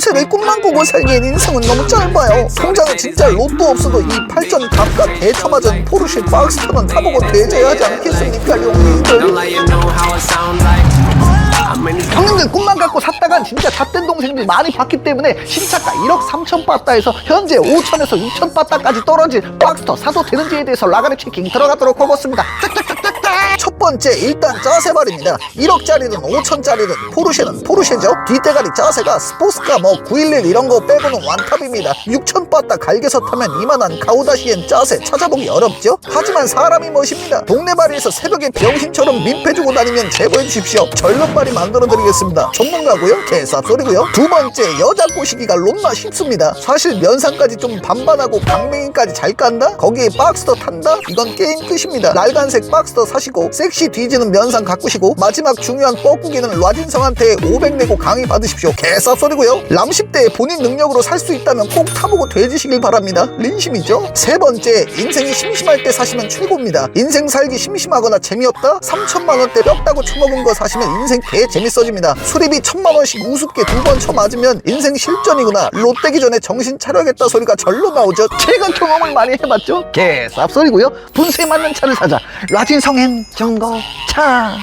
포르쉐를 꿈만 꾸고 살기엔 인생은 너무 짧아요 통장에 진짜 로또 없어도 이 8전 값과 대처맞은 포르쉐 박스터는 타보고 대제해야 하지 않겠습니까 this 형님들 꿈만 갖고 샀다간 진짜 잣된 동생들이 많이 봤기 때문에 신차가 1억 3천 바다에서 현재 5천에서 6천 바다까지 떨어진 박스터 사도 되는지에 대해서 라가르 체킹 들어가도록 하겠습니다. 짝짝짝짝짝. 첫 번째 일단 짜세발입니다. 1억짜리든 5천짜리든 포르쉐는 포르쉐죠. 뒷대가리 짜세가 스포츠카 뭐 911 이런 거 빼고는 완탑입니다. 6천 바다 갈겨서 타면 이만한 가오다시엔 짜세 찾아보기 어렵죠. 하지만 사람이 멋입니다. 동네마리에서 새벽에 병신처럼 민폐 주고 다니면 제보해 주십시오. 절름발이 만들어 드리겠습니다. 전문가고요. 개쌉 소리고요. 두 번째 여자 꼬시기가 롬나 쉽습니다. 사실 면상까지 좀 반반하고 강맹이까지 잘 깐다? 거기에 박스터 탄다? 이건 게임 끝입니다. 날간색 박스터 사시고 섹시 뒤지는 면상 가꾸시고 마지막 중요한 뻐꾸기는 라진성한테 500 내고 강의 받으십시오. 개쌉 소리고요. 람10대에 본인 능력으로 살 수 있다면 꼭 타보고 돼지시길 바랍니다. 린심이죠. 세 번째 인생이 심심할 때 사시면 최고입니다. 인생 살기 심심하거나 재미없다? 3천만 원대 뼈 따고 처먹은 거 사시면 인생 개 재밌어집니다. 수리비 천만 원씩 우습게 두 번 쳐맞으면 인생 실전이구나. 롯데기 전에 정신 차려야겠다 소리가 절로 나오죠. 제가 경험을 많이 해봤죠. 개 쌉소리고요. 분수에 맞는 차를 사자. 라진성엔 중고차.